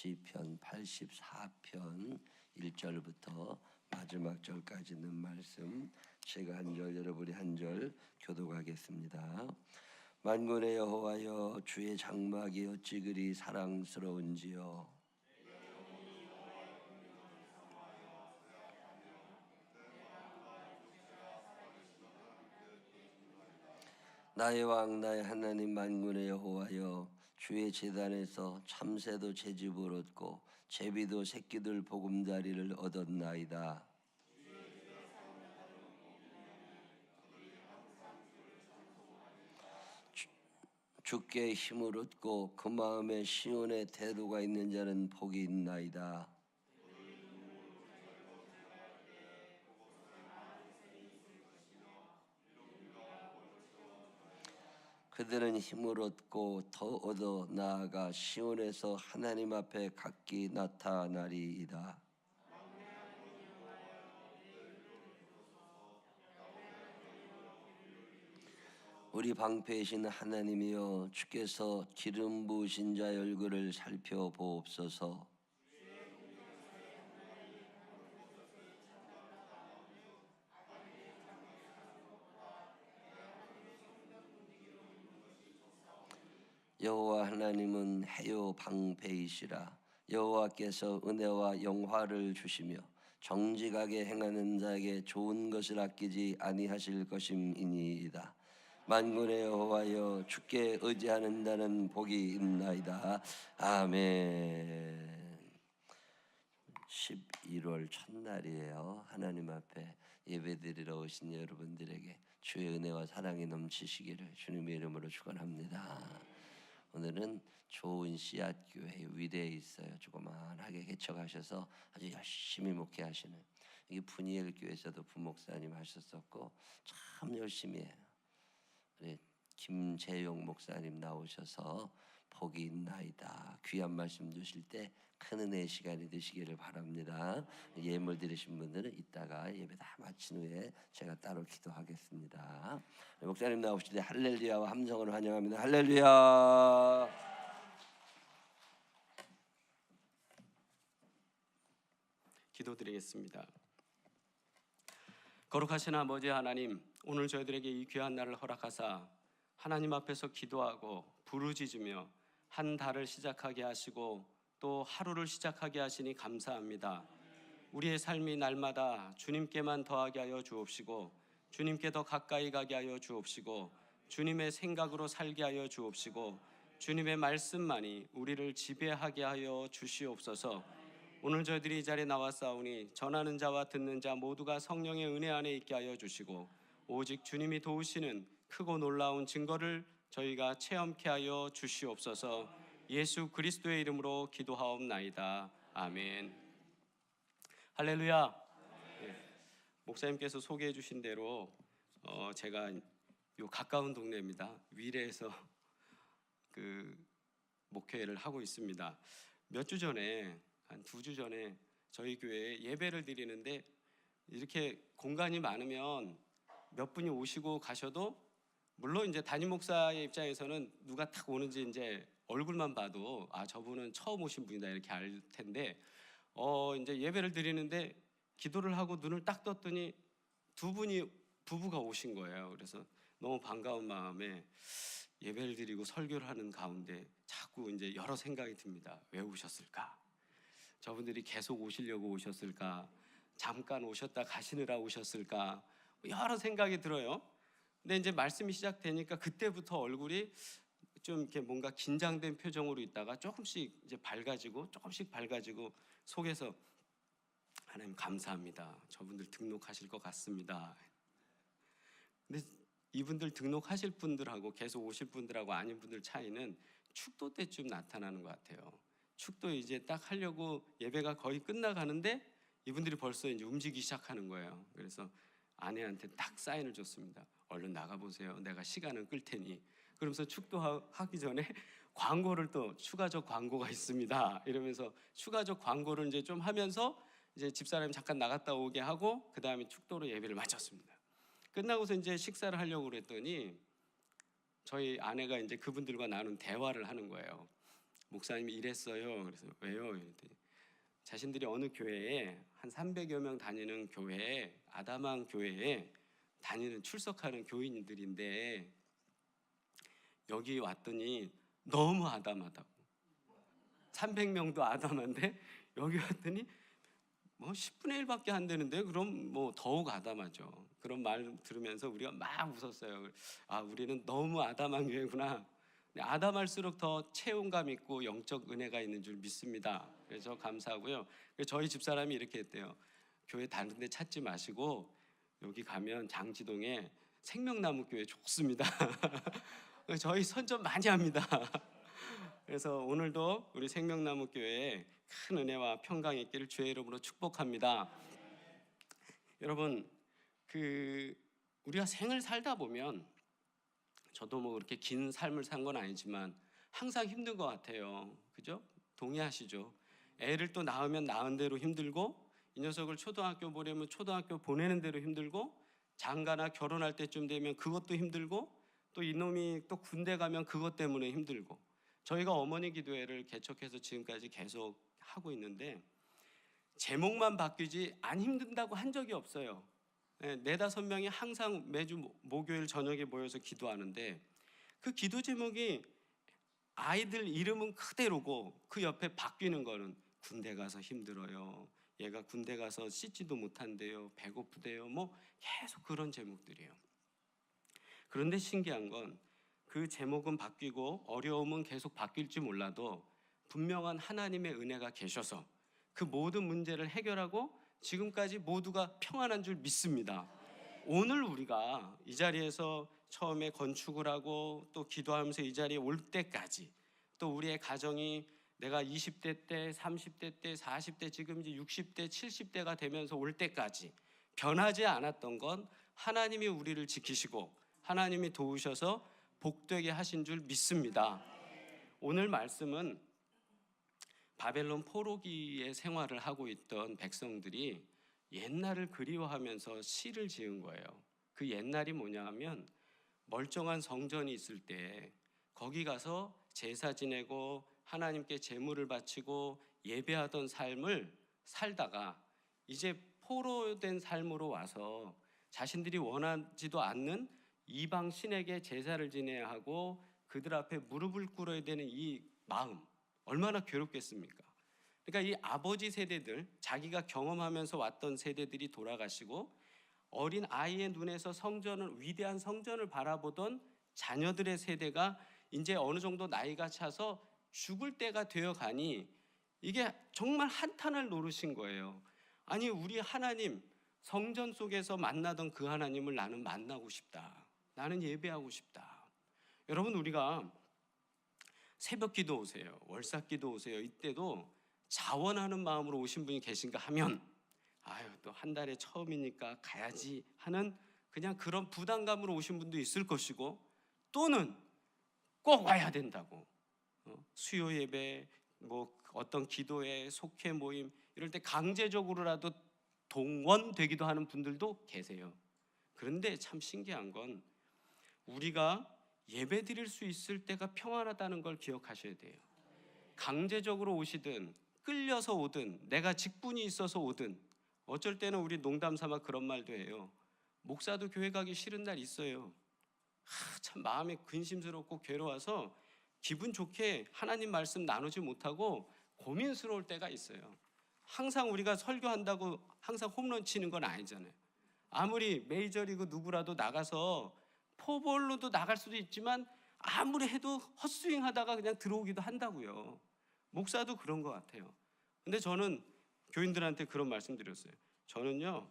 시편 84편 1절부터 마지막 절까지 있는 말씀 제가 한 절 여러분이 한 절 교독하겠습니다. 만군의 여호와여 주의 장막이 어찌 그리 사랑스러운지요 나의 왕 나의 하나님 만군의 여호와여 주의 제단에서 참새도 제집을 얻고 제비도 새끼들 보금자리를 얻었나이다. 주- 주께 힘을 얻고 그 마음에 시온의 태도가 있는 자는 복이 있나이다. 그들은 힘을 얻고 더 얻어 나아가 시온에서 하나님 앞에 각기 나타나리이다. 우리 방패이신 하나님이여 주께서 기름 부으신 자의 얼굴을 살펴보옵소서. 여호와 하나님은 해요 방패이시라 여호와께서 은혜와 영화를 주시며 정직하게 행하는 자에게 좋은 것을 아끼지 아니하실 것임이니이다 만군의 여호와여 주께 의지하는 자는 복이 있나이다 아멘 11월 첫날이에요. 하나님 앞에 예배드리러 오신 여러분들에게 주의 은혜와 사랑이 넘치시기를 주님의 이름으로 축원합니다. 오늘은 좋은 씨앗 교회 위대에 있어요. 조그만하게 개척하셔서 아주 열심히 목회하시는 이게 분이엘 교회에서도 부목사님 하셨었고 참 열심히 해요. 우리 김재용 목사님 나오셔서 복이 있나이다. 귀한 말씀 주실 때 큰 은혜의 시간이 되시기를 바랍니다. 예물 드리신 분들은 이따가 예배 다 마친 후에 제가 따로 기도하겠습니다. 목사님 나오실 때 할렐루야와 함성으로 환영합니다. 할렐루야. 기도드리겠습니다. 거룩하신 아버지 하나님, 오늘 저희들에게 이 귀한 날을 허락하사 하나님 앞에서 기도하고 부르짖으며 한 달을 시작하게 하시고 또 하루를 시작하게 하시니 감사합니다. 우리의 삶이 날마다 주님께만 더하게 하여 주옵시고 주님께 더 가까이 가게 하여 주옵시고 주님의 생각으로 살게 하여 주옵시고 주님의 말씀만이 우리를 지배하게 하여 주시옵소서. 오늘 저희들이 이 자리에 나왔사오니 전하는 자와 듣는 자 모두가 성령의 은혜 안에 있게 하여 주시고 오직 주님이 도우시는 크고 놀라운 증거를 저희가 체험케 하여 주시옵소서. 예수 그리스도의 이름으로 기도하옵나이다. 아멘. 할렐루야. 예, 목사님께서 소개해 주신 대로 어, 제가 요 가까운 동네입니다. 위례에서 그 목회를 하고 있습니다. 몇 주 전에 한 두 주 전에 저희 교회에 예배를 드리는데 이렇게 공간이 많으면 몇 분이 오시고 가셔도 물론 이제 담임 목사의 입장에서는 누가 탁 오는지 이제 얼굴만 봐도 아 저분은 처음 오신 분이다 이렇게 알 텐데 어 이제 예배를 드리는데 기도를 하고 눈을 딱 떴더니 두 분이 부부가 오신 거예요. 그래서 너무 반가운 마음에 예배를 드리고 설교를 하는 가운데 자꾸 이제 여러 생각이 듭니다. 왜 오셨을까? 저분들이 계속 오시려고 오셨을까? 잠깐 오셨다 가시느라 오셨을까? 여러 생각이 들어요. 근데 이제 말씀이 시작되니까 그때부터 얼굴이 좀 이렇게 뭔가 긴장된 표정으로 있다가 조금씩 이제 밝아지고 조금씩 밝아지고 속에서 하나님 감사합니다. 저분들 등록하실 것 같습니다. 근데 이분들 등록하실 분들하고 계속 오실 분들하고 아닌 분들 차이는 축도 때쯤 나타나는 것 같아요. 축도 이제 딱 하려고 예배가 거의 끝나가는데 이분들이 벌써 이제 움직이기 시작하는 거예요. 그래서 아내한테 딱 사인을 줬습니다. 얼른 나가 보세요. 내가 시간은 끌 테니. 그러면서 축도하기 전에 광고를 또 추가적 광고가 있습니다. 이러면서 추가적 광고를 이제 좀 하면서 이제 집사람이 잠깐 나갔다 오게 하고 그 다음에 축도로 예배를 마쳤습니다. 끝나고서 이제 식사를 하려고 그랬더니 저희 아내가 이제 그분들과 나눈 대화를 하는 거예요. 목사님이 이랬어요. 그래서 왜요? 이랬더니 자신들이 어느 교회에 한 300여 명 다니는 교회에 아담한 교회에 다니는 출석하는 교인들인데 여기 왔더니 너무 아담하다고 300명도 아담한데 여기 왔더니 뭐 10분의 1밖에 안 되는데 그럼 뭐 더욱 아담하죠. 그런 말 들으면서 우리가 막 웃었어요. 아 우리는 너무 아담한 교회구나. 근데 아담할수록 더 체온감 있고 영적 은혜가 있는 줄 믿습니다. 그래서 감사하고요. 저희 집사람이 이렇게 했대요. 교회 다른 데 찾지 마시고 여기 가면 장지동에 생명나무 교회 좋습니다. 저희 선전 많이 합니다. 그래서 오늘도 우리 생명나무 교회에 큰 은혜와 평강이 있기를 주의 이름으로 축복합니다. 여러분 그 우리가 생을 살다 보면 저도 뭐 그렇게 긴 삶을 산 건 아니지만 항상 힘든 것 같아요. 그죠? 동의하시죠? 애를 또 낳으면 낳은 대로 힘들고 이 녀석을 초등학교 보내면 초등학교 보내는 대로 힘들고 장가나 결혼할 때쯤 되면 그것도 힘들고 또 이놈이 또 군대 가면 그것 때문에 힘들고 저희가 어머니 기도회를 개척해서 지금까지 계속 하고 있는데 제목만 바뀌지 안 힘든다고 한 적이 없어요. 네, 네다섯 명이 항상 매주 모- 목요일 저녁에 모여서 기도하는데 그 기도 제목이 아이들 이름은 그대로고 그 옆에 바뀌는 거는 군대 가서 힘들어요. 얘가 군대 가서 씻지도 못한대요. 배고프대요. 뭐 계속 그런 제목들이에요. 그런데 신기한 건 그 제목은 바뀌고 어려움은 계속 바뀔지 몰라도 분명한 하나님의 은혜가 계셔서 그 모든 문제를 해결하고 지금까지 모두가 평안한 줄 믿습니다. 오늘 우리가 이 자리에서 처음에 건축을 하고 또 기도하면서 이 자리에 올 때까지 또 우리의 가정이 내가 20대 때, 30대 때, 40대 지금 이제 60대, 70대가 되면서 올 때까지 변하지 않았던 건 하나님이 우리를 지키시고 하나님이 도우셔서 복되게 하신 줄 믿습니다. 오늘 말씀은 바벨론 포로기의 생활을 하고 있던 백성들이 옛날을 그리워하면서 시를 지은 거예요. 그 옛날이 뭐냐 하면 멀쩡한 성전이 있을 때 거기 가서 제사 지내고 하나님께 제물을 바치고 예배하던 삶을 살다가 이제 포로된 삶으로 와서 자신들이 원하지도 않는 이방 신에게 제사를 지내야 하고 그들 앞에 무릎을 꿇어야 되는 이 마음 얼마나 괴롭겠습니까? 그러니까 이 아버지 세대들 자기가 경험하면서 왔던 세대들이 돌아가시고 어린 아이의 눈에서 성전을 위대한 성전을 바라보던 자녀들의 세대가 이제 어느 정도 나이가 차서 죽을 때가 되어 가니 이게 정말 한탄을 노르신 거예요. 아니 우리 하나님 성전 속에서 만나던 그 하나님을 나는 만나고 싶다. 나는 예배하고 싶다. 여러분 우리가 새벽 기도 오세요. 월삭 기도 오세요. 이때도 자원하는 마음으로 오신 분이 계신가 하면 아유 또 한 달에 처음이니까 가야지 하는 그냥 그런 부담감으로 오신 분도 있을 것이고 또는 꼭 와야 된다고 어, 수요 예배 뭐 어떤 기도회 속회 모임 이럴 때 강제적으로라도 동원되기도 하는 분들도 계세요. 그런데 참 신기한 건 우리가 예배 드릴 수 있을 때가 평안하다는 걸 기억하셔야 돼요. 강제적으로 오시든 끌려서 오든 내가 직분이 있어서 오든 어쩔 때는 우리 농담 삼아 그런 말도 해요. 목사도 교회 가기 싫은 날 있어요. 하, 참 마음이 근심스럽고 괴로워서 기분 좋게 하나님 말씀 나누지 못하고 고민스러울 때가 있어요. 항상 우리가 설교한다고 항상 홈런 치는 건 아니잖아요. 아무리 메이저리그 누구라도 나가서 포볼로도 나갈 수도 있지만 아무리 해도 헛스윙 하다가 그냥 들어오기도 한다고요. 목사도 그런 것 같아요. 근데 저는 교인들한테 그런 말씀 드렸어요. 저는요,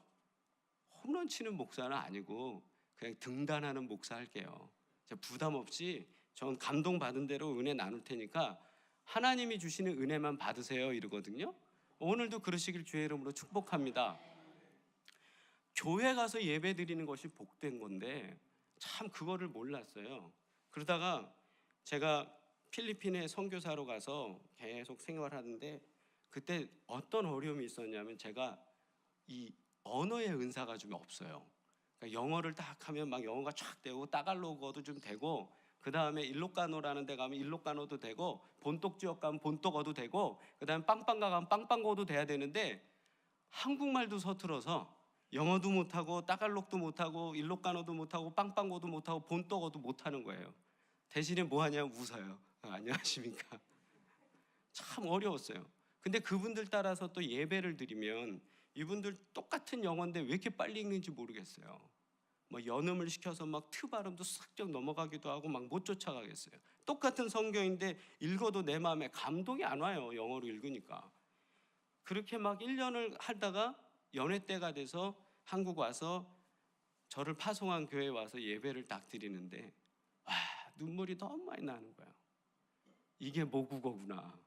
홈런 치는 목사는 아니고 그냥 등단하는 목사 할게요. 부담 없이 전 감동 받은 대로 은혜 나눌 테니까 하나님이 주시는 은혜만 받으세요 이러거든요. 오늘도 그러시길 주의 이름으로 축복합니다. 교회 가서 예배 드리는 것이 복된 건데 참 그거를 몰랐어요. 그러다가 제가 필리핀에 선교사로 가서 계속 생활하는데 그때 어떤 어려움이 있었냐면 제가 이 언어의 은사가 좀 없어요. 그러니까 영어를 딱 하면 막 영어가 촥 되고 따갈로그어도 좀 되고 그 다음에 일록가노라는 데 가면 일록가노도 되고 본똑 지역 가면 본똑어도 되고 그 다음에 빵빵가 가면 빵빵거도 돼야 되는데 한국말도 서툴어서 영어도 못하고 따갈록도 못하고 일록가노도 못하고 빵빵거도 못하고 본똑어도 못하는 거예요. 대신에 뭐 하냐면 웃어요. 아, 안녕하십니까. 참 어려웠어요. 근데 그분들 따라서 또 예배를 드리면 이분들 똑같은 영어인데 왜 이렇게 빨리 읽는지 모르겠어요. 뭐 연음을 시켜서 막 트 발음도 싹쩍 넘어가기도 하고 막 못 쫓아가겠어요. 똑같은 성경인데 읽어도 내 마음에 감동이 안 와요. 영어로 읽으니까. 그렇게 막 1년을 하다가 연회 때가 돼서 한국 와서 저를 파송한 교회에 와서 예배를 딱 드리는데 와 눈물이 너무 많이 나는 거야. 이게 모국어구나.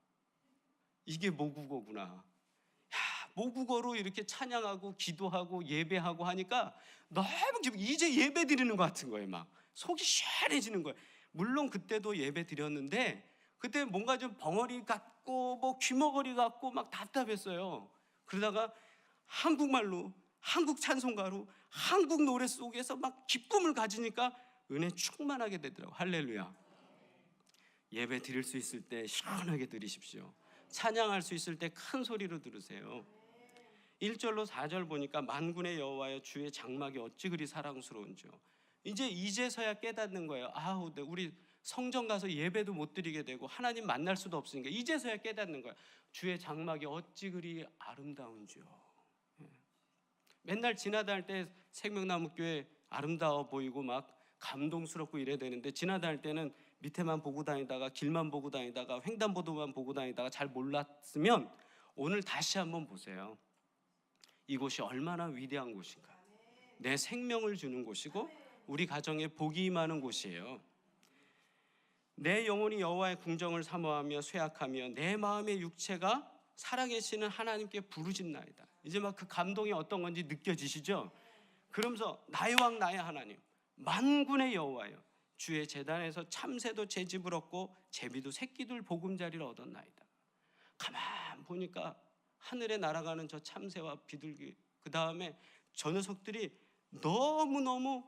이게 모국어구나. 야, 모국어로 이렇게 찬양하고 기도하고 예배하고 하니까 너무 기분 이제 예배 드리는 것 같은 거예요. 막 속이 시원해지는 거예요. 물론 그때도 예배 드렸는데 그때 뭔가 좀 벙어리 같고 뭐 귀머거리 같고 막 답답했어요. 그러다가 한국말로 한국 찬송가로 한국 노래 속에서 막 기쁨을 가지니까 은혜 충만하게 되더라고. 할렐루야. 예배 드릴 수 있을 때 시원하게 드리십시오. 찬양할 수 있을 때 큰 소리로 들으세요. 1절로 4절 보니까 만군의 여호와여 주의 장막이 어찌 그리 사랑스러운지요. 이제 이제서야 깨닫는 거예요. 아우, 네, 우리 성전 가서 예배도 못 드리게 되고 하나님 만날 수도 없으니까 이제서야 깨닫는 거야. 주의 장막이 어찌 그리 아름다운지요. 예. 맨날 지나다닐 때 생명나무 교회 아름다워 보이고 막 감동스럽고 이래야 되는데 지나다닐 때는 밑에만 보고 다니다가 길만 보고 다니다가 횡단보도만 보고 다니다가 잘 몰랐으면 오늘 다시 한번 보세요. 이곳이 얼마나 위대한 곳인가. 내 생명을 주는 곳이고 우리 가정에 복이 임하는 곳이에요. 내 영혼이 여호와의 궁정을 사모하며 쇠약하며 내 마음의 육체가 살아계시는 하나님께 부르짖나이다. 이제 막 그 감동이 어떤 건지 느껴지시죠? 그러면서 나의 왕 나의 하나님 만군의 여호와여 주의 재단에서 참새도 제 집을 얻고 제비도 새끼들 보금자리를 얻었나이다. 가만 보니까 하늘에 날아가는 저 참새와 비둘기 그 다음에 저 녀석들이 너무 너무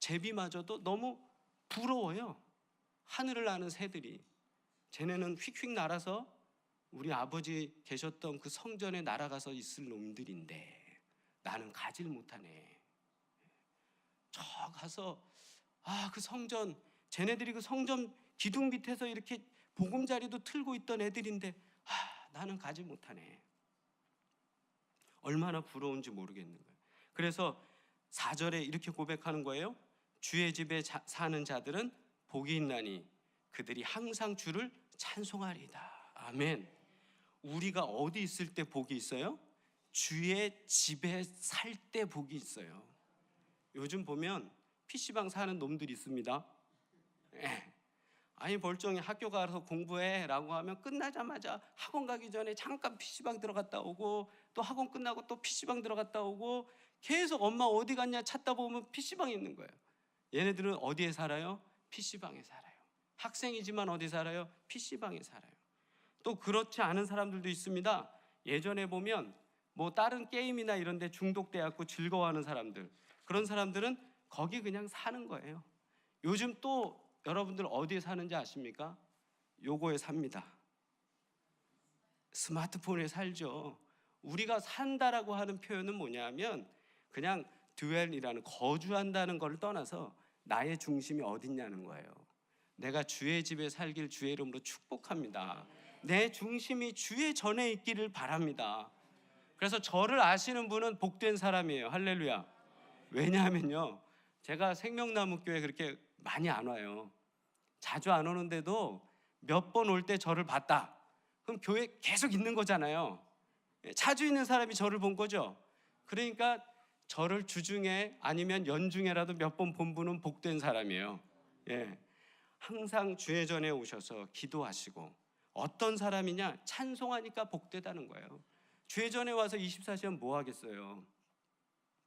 제비마저도 너무 부러워요. 하늘을 나는 새들이 쟤네는 휙휙 날아서 우리 아버지 계셨던 그 성전에 날아가서 있을 놈들인데 나는 가질 못하네. 저 가서 아 그 성전 쟤네들이 그 성전 기둥 밑에서 이렇게 보금자리도 틀고 있던 애들인데 아 나는 가지 못하네. 얼마나 부러운지 모르겠는 거예요. 그래서 4절에 이렇게 고백하는 거예요. 주의 집에 자- 사는 자들은 복이 있나니 그들이 항상 주를 찬송하리이다. 아멘. 우리가 어디 있을 때 복이 있어요? 주의 집에 살 때 복이 있어요. 요즘 보면 PC방 사는 놈들이 있습니다. 예. 아니 벌정이 학교 가서 공부해라고 하면 끝나자마자 학원 가기 전에 잠깐 PC방 들어갔다 오고 또 학원 끝나고 또 PC방 들어갔다 오고 계속 엄마 어디 갔냐 찾다 보면 PC방에 있는 거예요. 얘네들은 어디에 살아요? PC방에 살아요. 학생이지만 어디 살아요? PC방에 살아요. 또 그렇지 않은 사람들도 있습니다. 예전에 보면 뭐 다른 게임이나 이런 데 중독돼 갖고 즐거워하는 사람들. 그런 사람들은 거기 그냥 사는 거예요. 요즘 또 여러분들 어디에 사는지 아십니까? 요거에 삽니다. 스마트폰에 살죠. 우리가 산다라고 하는 표현은 뭐냐면 그냥 드웰이라는 거주한다는 걸 떠나서 나의 중심이 어딨냐는 거예요. 내가 주의 집에 살길 주의 이름으로 축복합니다. 내 중심이 주의 전에 있기를 바랍니다. 그래서 저를 아시는 분은 복된 사람이에요. 할렐루야. 왜냐하면요. 제가 생명나무 교회 그렇게 많이 안 와요. 자주 안 오는데도 몇 번 올 때 저를 봤다. 그럼 교회 계속 있는 거잖아요. 자주 있는 사람이 저를 본 거죠. 그러니까 저를 주중에 아니면 연중에라도 몇 번 본 분은 복된 사람이에요. 예. 항상 주의 전에 오셔서 기도하시고 어떤 사람이냐 찬송하니까 복되다는 거예요. 주의 전에 와서 24시간 뭐 하겠어요?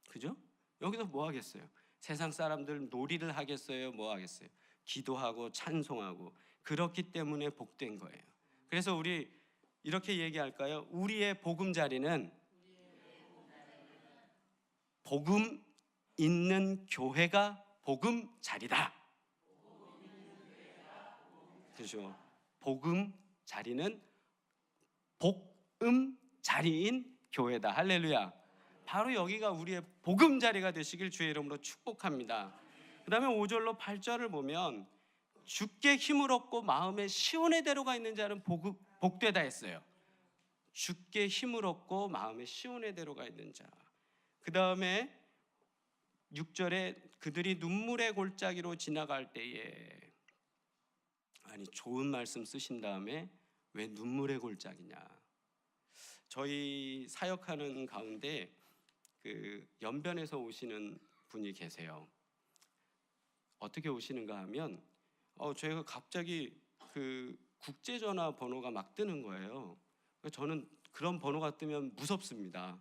그죠? 여기서 뭐 하겠어요? 세상 사람들 놀이를 하겠어요? 뭐 하겠어요? 기도하고 찬송하고 그렇기 때문에 복된 거예요. 그래서 우리 이렇게 얘기할까요? 우리의 보금자리는 복음 있는 교회가 복음 자리다. 그죠? 복음 자리는 복음 자리인 교회다. 할렐루야. 바로 여기가 우리의 복음 자리가 되시길 주의 이름으로 축복합니다. 그다음에 5절로 8절을 보면 주께 힘을 얻고 마음에 시온의 대로가 있는 자는 복, 복되다 했어요. 주께 힘을 얻고 마음에 시온의 대로가 있는 자. 그다음에 6절에 그들이 눈물의 골짜기로 지나갈 때에 아니 좋은 말씀 쓰신 다음에 왜 눈물의 골짜기냐? 저희 사역하는 가운데 그 연변에서 오시는 분이 계세요. 어떻게 오시는가 하면 어 저희가 갑자기 그 국제 전화 번호가 막 뜨는 거예요. 저는 그런 번호가 뜨면 무섭습니다.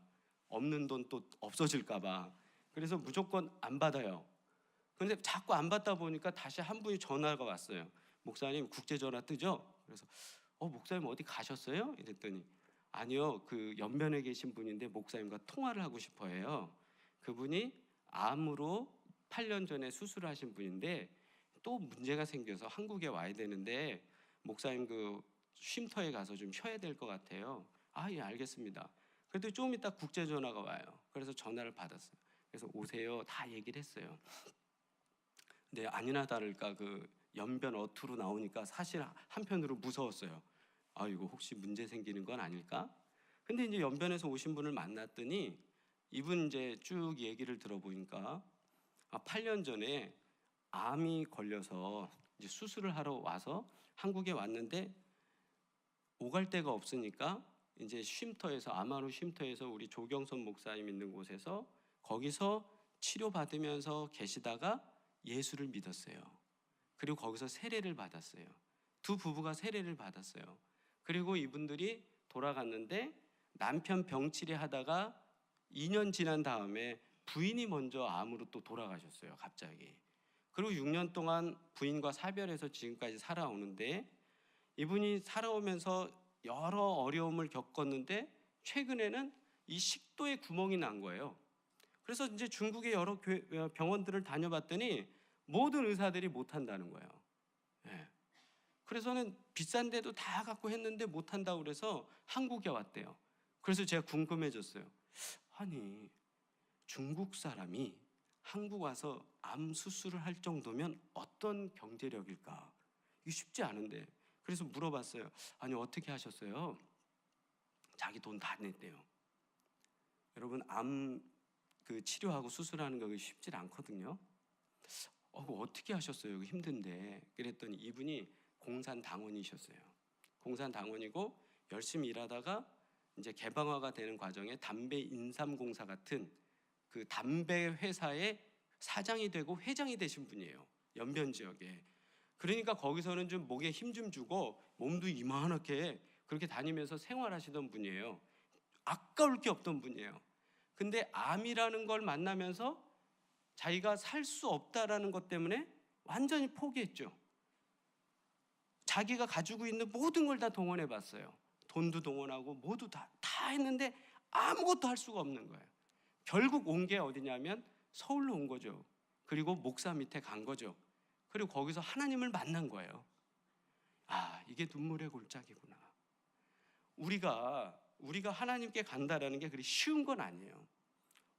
없는 돈 또 없어질까 봐. 그래서 무조건 안 받아요. 그런데 자꾸 안 받다 보니까 다시 한 분이 전화가 왔어요. 목사님 국제 전화 뜨죠? 그래서 어 목사님 어디 가셨어요? 이랬더니 아니요 그 연변에 계신 분인데 목사님과 통화를 하고 싶어해요. 그분이 암으로 8년 전에 수술하신 분인데 또 문제가 생겨서 한국에 와야 되는데 목사님 그 쉼터에 가서 좀 쉬어야 될 것 같아요. 아 예 알겠습니다. 그래도 좀 이따 국제 전화가 와요. 그래서 전화를 받았어요. 그래서 오세요 다 얘기를 했어요. 근데 아니나 다를까 그 연변 어투로 나오니까 사실 한편으로 무서웠어요. 아 이거 혹시 문제 생기는 건 아닐까? 근데 이제 연변에서 오신 분을 만났더니 이분 이제 쭉 얘기를 들어보니까 아 8년 전에 암이 걸려서 이제 수술을 하러 와서 한국에 왔는데 오갈 데가 없으니까 이제 쉼터에서 아마루 쉼터에서 우리 조경선 목사님 있는 곳에서 거기서 치료 받으면서 계시다가 예수를 믿었어요. 그리고 거기서 세례를 받았어요. 두 부부가 세례를 받았어요. 그리고 이분들이 돌아갔는데 남편 병치레 하다가 2년 지난 다음에 부인이 먼저 암으로 또 돌아가셨어요. 갑자기. 그리고 6년 동안 부인과 사별해서 지금까지 살아오는데 이분이 살아오면서 여러 어려움을 겪었는데 최근에는 이 식도에 구멍이 난 거예요. 그래서 이제 중국의 여러 병원들을 다녀봤더니 모든 의사들이 못 한다는 거예요. 예. 그래서는 비싼데도 다 갖고 했는데 못 한다고 그래서 한국에 왔대요. 그래서 제가 궁금해졌어요. 아니 중국 사람이 한국 와서 암 수술을 할 정도면 어떤 경제력일까? 이게 쉽지 않은데. 그래서 물어봤어요. 아니 어떻게 하셨어요? 자기 돈 다 냈대요. 여러분 암 그 치료하고 수술하는 거 쉽지 않거든요. 어, 그거 어떻게 하셨어요? 힘든데. 그랬더니 이분이 공산 당원이셨어요. 공산 당원이고 열심히 일하다가 이제 개방화가 되는 과정에 담배 인삼공사 같은 그 담배 회사의 사장이 되고 회장이 되신 분이에요. 연변 지역에. 그러니까 거기서는 좀 목에 힘 좀 주고 몸도 이만하게 그렇게 다니면서 생활하시던 분이에요. 아까울 게 없던 분이에요. 근데 암이라는 걸 만나면서 자기가 살 수 없다라는 것 때문에 완전히 포기했죠. 자기가 가지고 있는 모든 걸 다 동원해 봤어요. 돈도 동원하고 모두 다, 다 했는데 아무것도 할 수가 없는 거예요. 결국 온 게 어디냐면 서울로 온 거죠. 그리고 목사 밑에 간 거죠. 그리고 거기서 하나님을 만난 거예요. 아, 이게 눈물의 골짜기구나. 우리가 우리가 하나님께 간다라는 게 그리 쉬운 건 아니에요.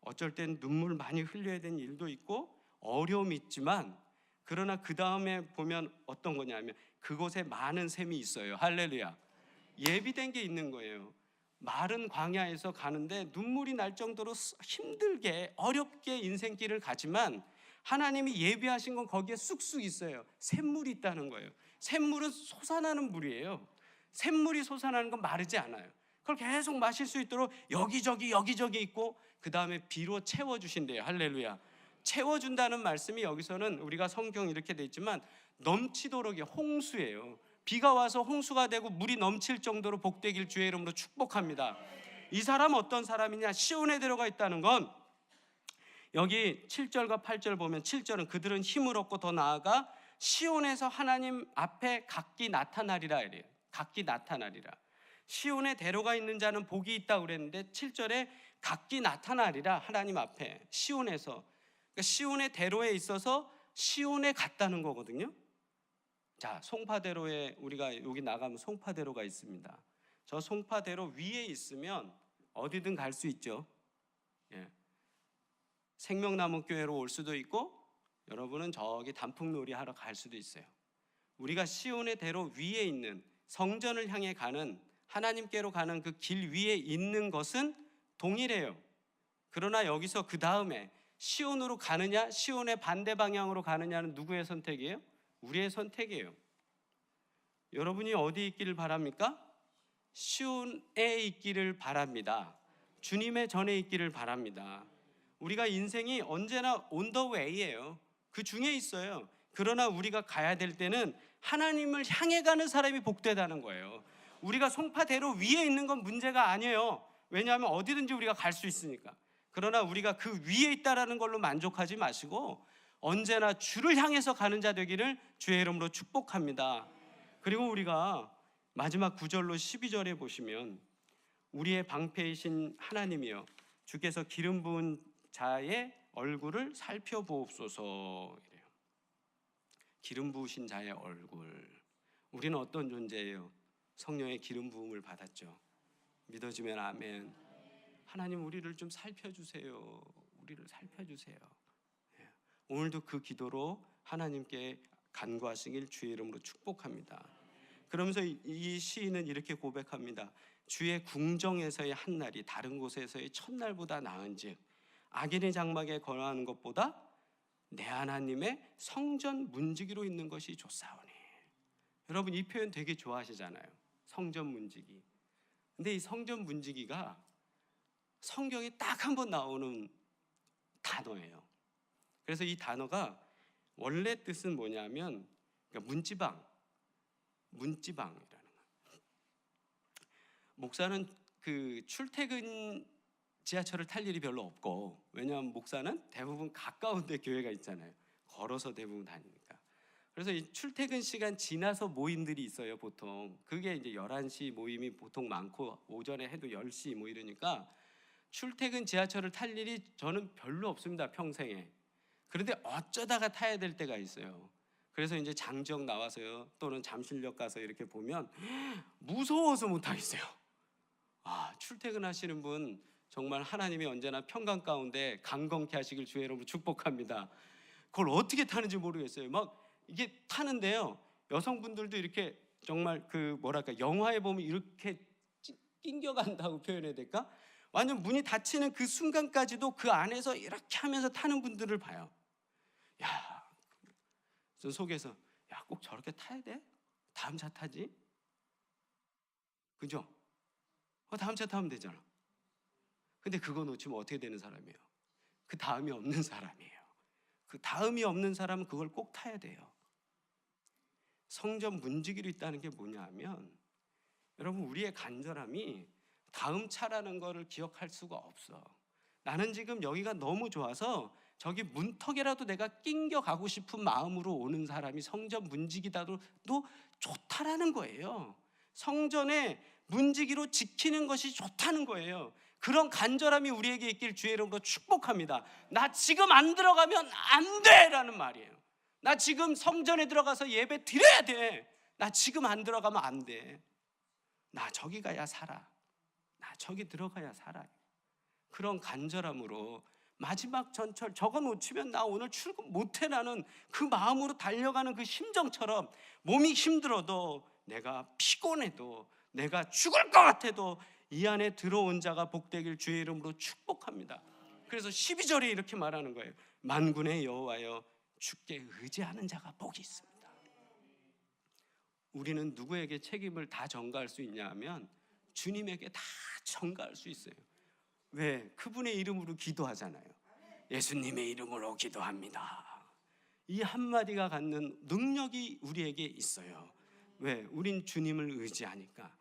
어쩔 땐 눈물 많이 흘려야 되는 일도 있고 어려움이 있지만 그러나 그 다음에 보면 어떤 거냐면 그곳에 많은 샘이 있어요. 할렐루야. 예비된 게 있는 거예요. 마른 광야에서 가는데 눈물이 날 정도로 힘들게 어렵게 인생길을 가지만 하나님이 예비하신 건 거기에 쑥쑥 있어요. 샘물이 있다는 거예요. 샘물은 솟아나는 물이에요. 샘물이 솟아나는 건 마르지 않아요. 그걸 계속 마실 수 있도록 여기저기 여기저기 있고 그 다음에 비로 채워 주신대요. 할렐루야. 채워 준다는 말씀이 여기서는 우리가 성경 이렇게 돼 있지만 넘치도록의 홍수예요. 비가 와서 홍수가 되고 물이 넘칠 정도로 복되길 주의 이름으로 축복합니다. 이 사람 어떤 사람이냐? 시온에 들어가 있다는 건 여기 7절과 8절 보면 7절은 그들은 힘을 얻고 더 나아가 시온에서 하나님 앞에 각기 나타나리라 이래요. 각기 나타나리라. 시온에 대로가 있는 자는 복이 있다 그랬는데 7절에 각기 나타나리라 하나님 앞에 시온에서 그러니까 시온의 대로에 있어서 시온에 갔다는 거거든요. 자, 송파대로에 우리가 여기 나가면 송파대로가 있습니다. 저 송파대로 위에 있으면 어디든 갈 수 있죠. 예. 생명나무 교회로 올 수도 있고 여러분은 저기 단풍놀이 하러 갈 수도 있어요. 우리가 시온의 대로 위에 있는 성전을 향해 가는 하나님께로 가는 그 길 위에 있는 것은 동일해요. 그러나 여기서 그 다음에 시온으로 가느냐, 시온의 반대 방향으로 가느냐는 누구의 선택이에요? 우리의 선택이에요. 여러분이 어디 있기를 바랍니까? 시온에 있기를 바랍니다. 주님의 전에 있기를 바랍니다. 우리가 인생이 언제나 온더웨이예요. 그 중에 있어요. 그러나 우리가 가야 될 때는 하나님을 향해 가는 사람이 복되다는 거예요. 우리가 송파대로 위에 있는 건 문제가 아니에요. 왜냐하면 어디든지 우리가 갈 수 있으니까. 그러나 우리가 그 위에 있다라는 걸로 만족하지 마시고 언제나 주를 향해서 가는 자 되기를 주의 이름으로 축복합니다. 그리고 우리가 마지막 9절로 12절에 보시면 우리의 방패이신 하나님이여 주께서 기름 부은 자의 얼굴을 살펴보옵소서 이래요. 기름 부으신 자의 얼굴. 우리는 어떤 존재예요? 성령의 기름 부음을 받았죠. 믿어지면 아멘. 하나님 우리를 좀 살펴주세요. 우리를 살펴주세요. 예. 오늘도 그 기도로 하나님께 간구하시길 주의 이름으로 축복합니다. 그러면서 이- 이 시인은 이렇게 고백합니다. 주의 궁정에서의 한 날이 다른 곳에서의 첫날보다 나은즉 악인의 장막에 거하는 것보다 내 하나님의 성전 문지기로 있는 것이 좋사오니. 여러분 이 표현 되게 좋아하시잖아요. 성전 문지기. 근데 이 성전 문지기가 성경에 딱 한 번 나오는 단어예요. 그래서 이 단어가 원래 뜻은 뭐냐면 그러니까 문지방, 문지방이라는 거예요. 목사는 그 출퇴근 지하철을 탈 일이 별로 없고 왜냐하면 목사는 대부분 가까운 데 교회가 있잖아요. 걸어서 대부분 다니니까. 그래서 이 출퇴근 시간 지나서 모임들이 있어요, 보통. 그게 이제 11시 모임이 보통 많고 오전에 해도 10시 뭐 이러니까 출퇴근 지하철을 탈 일이 저는 별로 없습니다, 평생에. 그런데 어쩌다가 타야 될 때가 있어요. 그래서 이제 장지역 나와서요, 또는 잠실역 가서 이렇게 보면 무서워서 못 하겠어요. 아, 출퇴근하시는 분 정말 하나님이 언제나 평강 가운데 강건케 하시길 주의 이름으로 축복합니다. 그걸 어떻게 타는지 모르겠어요. 막 이게 타는데요. 여성분들도 이렇게 정말 그 뭐랄까 영화에 보면 이렇게 찡- 낑겨간다고 표현해야 될까? 완전 문이 닫히는 그 순간까지도 그 안에서 이렇게 하면서 타는 분들을 봐요. 야, 저 속에서 야 꼭 저렇게 타야 돼? 다음 차 타지? 그죠? 어, 다음 차 타면 되잖아. 근데 그거 놓치면 어떻게 되는 사람이에요? 그 다음이 없는 사람이에요. 그 다음이 없는 사람은 그걸 꼭 타야 돼요. 성전 문지기로 있다는 게 뭐냐 하면 여러분 우리의 간절함이 다음 차라는 거를 기억할 수가 없어. 나는 지금 여기가 너무 좋아서 저기 문턱이라도 내가 낑겨 가고 싶은 마음으로 오는 사람이 성전 문지기다도 또 좋다라는 거예요. 성전에 문지기로 지키는 것이 좋다는 거예요. 그런 간절함이 우리에게 있길 주의 이름으로 축복합니다. 나 지금 안 들어가면 안 돼라는 말이에요. 나 지금 성전에 들어가서 예배 드려야 돼. 나 지금 안 들어가면 안 돼. 나 저기 가야 살아. 나 저기 들어가야 살아. 그런 간절함으로 마지막 전철 저거 놓치면 나 오늘 출근 못해라는 그 마음으로 달려가는 그 심정처럼 몸이 힘들어도 내가 피곤해도 내가 죽을 것 같아도 이 안에 들어온 자가 복되길 주의 이름으로 축복합니다. 그래서 12절에 이렇게 말하는 거예요. 만군의 여호와여 주께 의지하는 자가 복이 있습니다. 우리는 누구에게 책임을 다 전가할 수 있냐 하면 주님에게 다 전가할 수 있어요. 왜? 그분의 이름으로 기도하잖아요. 예수님의 이름으로 기도합니다. 이 한마디가 갖는 능력이 우리에게 있어요. 왜? 우린 주님을 의지하니까.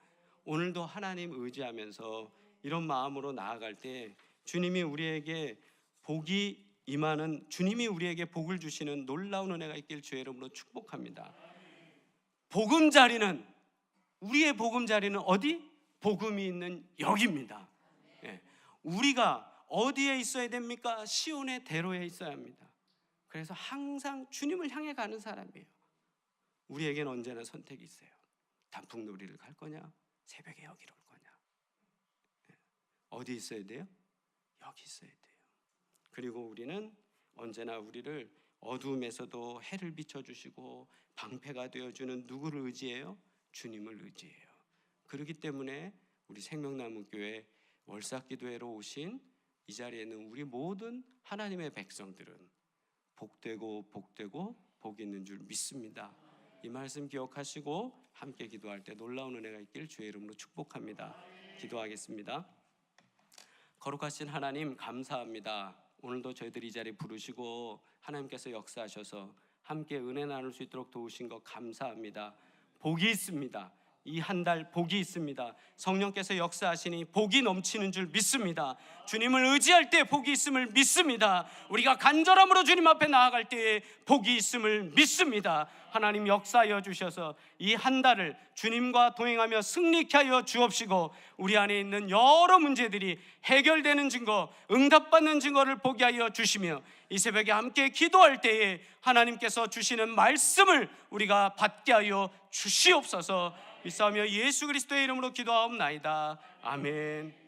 오늘도 하나님 의지하면서 이런 마음으로 나아갈 때 주님이 우리에게 복이 임하는 주님이 우리에게 복을 주시는 놀라운 은혜가 있길 주의 이름으로 축복합니다. 보금자리는 우리의 보금자리는 어디? 복음이 있는 여기입니다. 예. 우리가 어디에 있어야 됩니까? 시온의 대로에 있어야 합니다. 그래서 항상 주님을 향해 가는 사람이에요. 우리에겐 언제나 선택이 있어요. 단풍놀이를 갈 거냐? 새벽에 여기로 올 거냐? 예. 어디 있어야 돼요? 여기 있어야 돼요. 그리고 우리는 언제나 우리를 어두움에서도 해를 비춰주시고 방패가 되어주는 누구를 의지해요? 주님을 의지해요. 그렇기 때문에 우리 생명나무 교회 월삭기도회로 오신 이 자리에 있는 우리 모든 하나님의 백성들은 복되고 복되고 복 있는 줄 믿습니다. 이 말씀 기억하시고 함께 기도할 때 놀라운 은혜가 있길 주의 이름으로 축복합니다. 기도하겠습니다. 거룩하신 하나님 감사합니다. 오늘도 저희들 이 자리에 부르시고 하나님께서 역사하셔서 함께 은혜 나눌 수 있도록 도우신 것 감사합니다. 복이 있습니다. 이 한 달 복이 있습니다. 성령께서 역사하시니 복이 넘치는 줄 믿습니다. 주님을 의지할 때 복이 있음을 믿습니다. 우리가 간절함으로 주님 앞에 나아갈 때에 복이 있음을 믿습니다. 하나님 역사하여 주셔서 이 한 달을 주님과 동행하며 승리케 하여 주옵시고 우리 안에 있는 여러 문제들이 해결되는 증거, 응답받는 증거를 보게 하여 주시며 이 새벽에 함께 기도할 때에 하나님께서 주시는 말씀을 우리가 받게 하여 주시옵소서. 믿사오며 예수 그리스도의 이름으로 기도하옵나이다. 아멘.